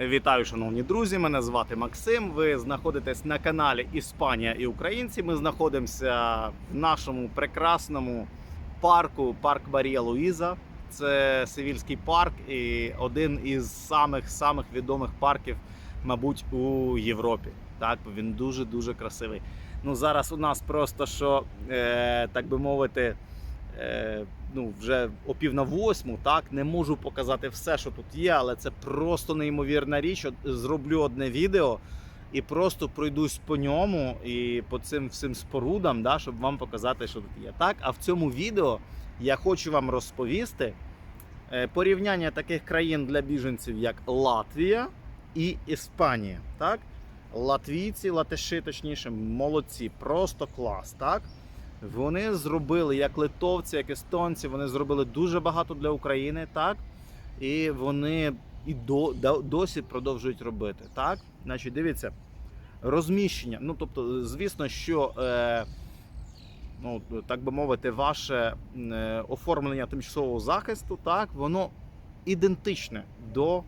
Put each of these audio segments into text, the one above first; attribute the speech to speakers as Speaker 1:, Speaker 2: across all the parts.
Speaker 1: Вітаю, шановні друзі! Мене звати Максим. Ви знаходитесь на каналі Іспанія і Українці. Ми знаходимося в нашому прекрасному парку, парк Марія Луїза. Це Севільський парк і один із самих самих відомих парків, мабуть, у Європі. Так, він дуже дуже красивий. Ну зараз у нас просто що, е, так би мовити. Е, ну, вже о пів на восьму, так не можу показати все, що тут є, але це просто неймовірна річ. Зроблю одне відео і просто пройдусь по ньому і по цим всім спорудам, да, щоб вам показати, що тут є. Так, а в цьому відео я хочу вам розповісти е, порівняння таких країн для біженців, як Латвія і Іспанія. Так? Латвійці, латиші, точніше, молодці, просто клас. Так? Вони зробили як литовці, як естонці, вони зробили дуже багато для України, так? І вони і до, до- досі продовжують робити. Так? Значить, дивіться, розміщення. Ну, тобто, звісно, що, е, ну, так би мовити, ваше е, оформлення тимчасового захисту, так, воно ідентичне до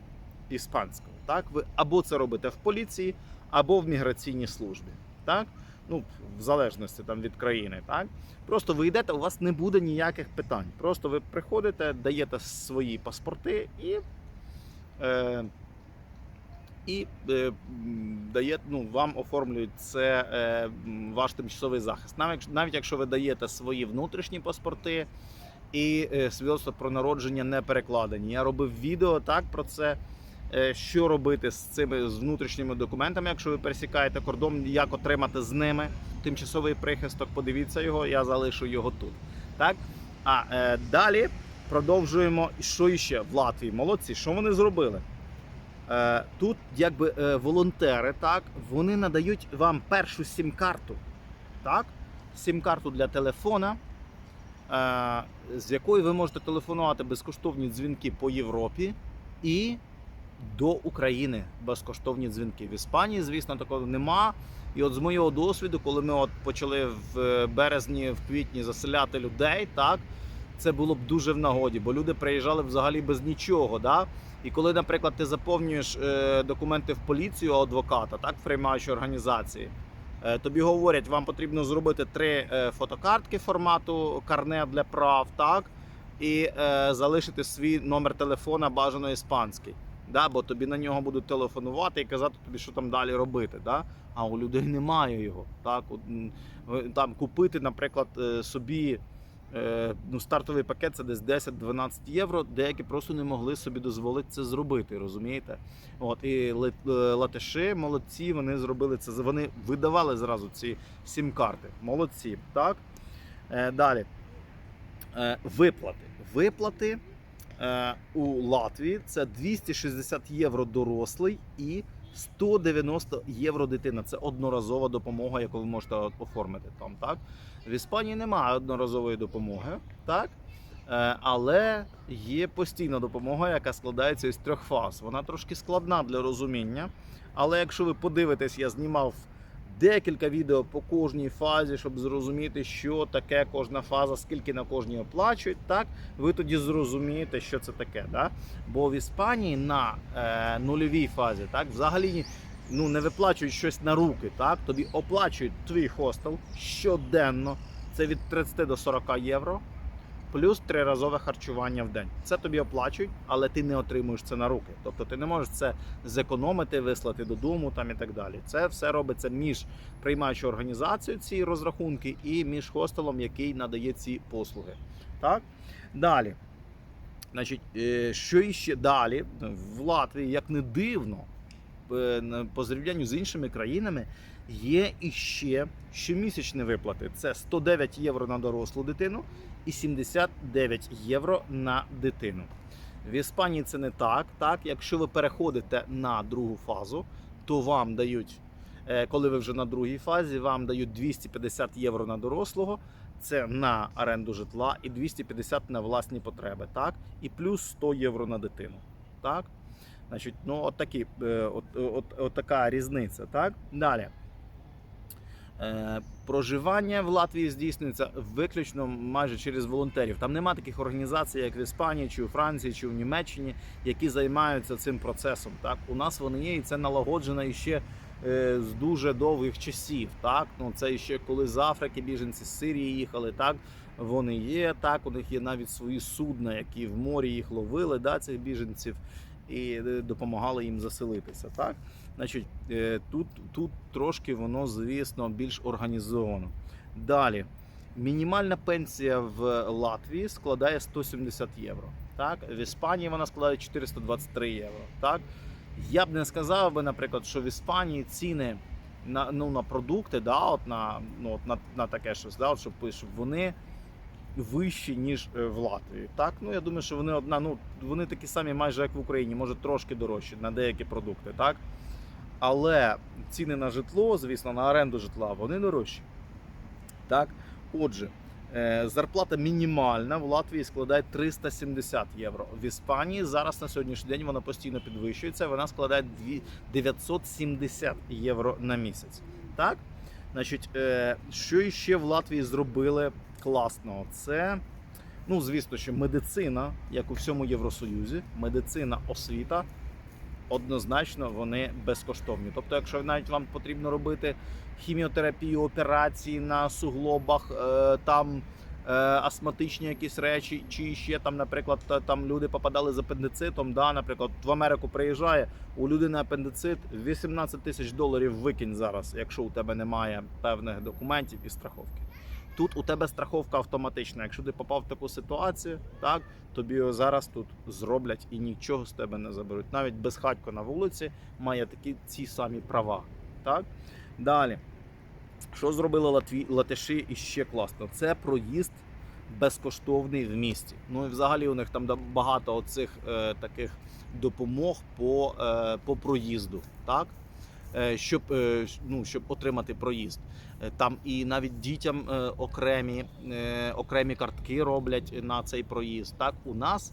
Speaker 1: іспанського. Так? Ви або це робите в поліції, або в міграційній службі. Так? Ну, в залежності там від країни, так просто ви йдете, у вас не буде ніяких питань. Просто ви приходите, даєте свої паспорти і. Е, і е, дає, ну, вам оформлюють це е, ваш тимчасовий захист. Навіть, навіть якщо ви даєте свої внутрішні паспорти і е, свідоцтво про народження не перекладені. Я робив відео так про це. Е, що робити з цими з внутрішніми документами, якщо ви пересікаєте кордон, як отримати з ними тимчасовий прихисток. Подивіться його, я залишу його тут. Так? А е, далі продовжуємо. Що іще в Латвії? Молодці, що вони зробили? Е, тут якби е, волонтери, так, вони надають вам першу сім-карту. Так? Сім-карту для телефона, е, з якої ви можете телефонувати безкоштовні дзвінки по Європі і до України безкоштовні дзвінки. В Іспанії, звісно, такого нема. І от з моєго досвіду, коли ми от почали в е, березні, в квітні заселяти людей, так це було б дуже в нагоді, бо люди приїжджали взагалі без нічого. Да? І коли, наприклад, ти заповнюєш е, документи в поліцію адвоката, так, в приймаючій організації, е, тобі говорять, вам потрібно зробити три фотокартки формату карне для прав, так, і е, залишити свій номер телефона бажано іспанський. Да, бо тобі на нього будуть телефонувати і казати тобі, що там далі робити. Да? А у людей немає його. Так? Там купити, наприклад, е, собі е, ну, стартовий пакет це десь 10-12 євро. Деякі просто не могли собі дозволити це зробити, розумієте? От, і е, латиші молодці, вони зробили це. Вони видавали зразу ці сім-карти. Молодці. Так? Далі. Виплати. Виплати у Латвії це 260 євро дорослий і 190 євро дитина. Це одноразова допомога, яку ви можете оформити там. Так в Іспанії немає одноразової допомоги, так. Е, Але є постійна допомога, яка складається із трьох фаз. Вона трошки складна для розуміння. Але якщо ви подивитесь, я знімав декілька відео по кожній фазі, щоб зрозуміти, що таке кожна фаза, скільки на кожній оплачують, так ви тоді зрозумієте, що це таке. Да? Бо в Іспанії на е, нульовій фазі так, взагалі ну, не виплачують щось на руки. Так? Тобі оплачують твій хостел щоденно. Це від 30 до 40 євро. Плюс триразове харчування в день. Це тобі оплачують, але ти не отримуєш це на руки. Тобто ти не можеш це зекономити, вислати додому там і так далі. Це все робиться між приймаючою організацією ці розрахунки і між хостелом, який надає ці послуги. Так? Далі. Значить, е, що іще далі? В Латвії, як не дивно, е, по зрівнянню з іншими країнами, є іще щомісячні виплати. Це 109 євро на дорослу дитину і 79 євро на дитину. В Іспанії це не так. Так, якщо ви переходите на другу фазу, то вам дають, е, коли ви вже на другій фазі, вам дають 250 євро на дорослого. Це на оренду житла і 250 на власні потреби, так? І плюс 100 євро на дитину. Так? Значить, ну от, такі, е, от, от, от така різниця. Так? Далі. Е, Проживання в Латвії здійснюється виключно майже через волонтерів. Там нема таких організацій, як в Іспанії, чи у Франції, чи в Німеччині, які займаються цим процесом. Так, у нас вони є, і це налагоджено іще е, з дуже довгих часів. Так, ну це ще коли з Африки біженці з Сирії їхали. Так, вони є. Так, у них є навіть свої судна, які в морі їх ловили, да, цих біженців, і е, допомагали їм заселитися. Так. Значить, е, тут, тут трошки воно, звісно, більш організовано. Далі, мінімальна пенсія в Латвії складає 170 євро. Так? В Іспанії вона складає 423 євро. Так? Я б не сказав би, наприклад, що в Іспанії ціни на, ну, на продукти, да, от на, ну, от на, на таке щось, да, от, щоб, щоб вони вищі, ніж е, в Латвії. Так? Ну, я думаю, що вони одна, ну, вони такі самі майже як в Україні, може трошки дорожчі на деякі продукти. Так? Але ціни на житло, звісно, на оренду житла, вони дорожчі. Так? Отже, е, зарплата мінімальна в Латвії складає 370 євро. В Іспанії зараз на сьогоднішній день вона постійно підвищується. Вона складає 970 євро на місяць. Так? Значить, е, що іще в Латвії зробили класного? Це, ну, звісно, що медицина, як у всьому Євросоюзі, медицина, освіта однозначно вони безкоштовні. Тобто, якщо навіть вам потрібно робити хіміотерапію, операції на суглобах, е, там астматичні якісь речі, чи ще там, наприклад, там люди попадали з апендицитом. Да, наприклад, в Америку приїжджає у людини апендицит 18 тисяч доларів викинь зараз, якщо у тебе немає певних документів і страховки. Тут у тебе страховка автоматична. Якщо ти попав в таку ситуацію, так тобі його зараз тут зроблять і нічого з тебе не заберуть. Навіть безхатько на вулиці має такі ці самі права. Так? Далі. Що зробили латві... латиші і ще класно? Це проїзд безкоштовний в місті. Ну і взагалі у них там багато оцих е, таких допомог по, е, по проїзду. Так? Е, щоб, е, ну, щоб отримати проїзд. Е, Там і навіть дітям е, окремі, е, окремі картки роблять на цей проїзд. Так, у нас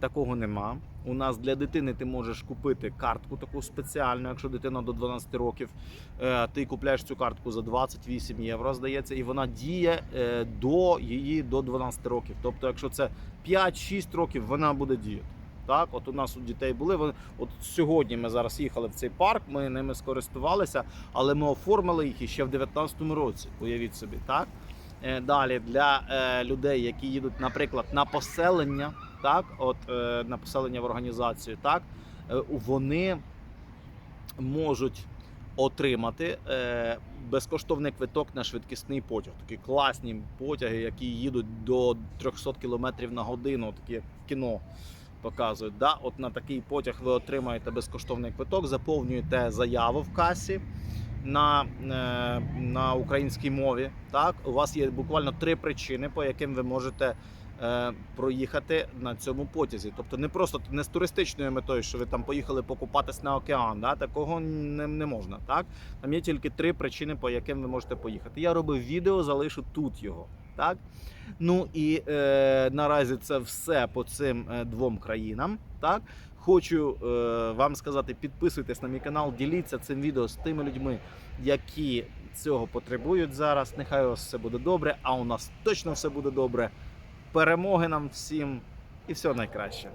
Speaker 1: такого нема. У нас для дитини ти можеш купити картку таку спеціальну, якщо дитина до 12 років. Е, Ти купляєш цю картку за 28 євро, здається, і вона діє е, до її до 12 років. Тобто, якщо це 5-6 років, вона буде діяти. Так, от у нас у дітей були. Вони от сьогодні ми зараз їхали в цей парк. Ми ними скористувалися, але ми оформили їх іще в 19-му році. Уявіть собі, так. Е, Далі для людей, які їдуть, наприклад, на поселення, так, от е, на поселення в організацію, так, е, вони можуть отримати е, безкоштовний квиток на швидкісний потяг. Такі класні потяги, які їдуть до 300 км на годину, такі як в кіно показують. Да? От на такий потяг ви отримаєте безкоштовний квиток, заповнюєте заяву в касі на, на українській мові. Так, у вас є буквально три причини, по яким ви можете. Е, Проїхати на цьому потязі, тобто не просто не з туристичною метою, що ви там поїхали покупатись на океан. Да? Такого не, не можна. Так там є тільки три причини, по яким ви можете поїхати. Я робив відео, залишу тут його. Так ну і е, наразі це все по цим е, двом країнам. Так хочу е, вам сказати, підписуйтесь на мій канал, діліться цим відео з тими людьми, які цього потребують зараз. Нехай у вас все буде добре, а у нас точно все буде добре. Перемоги нам всім і всього найкраще.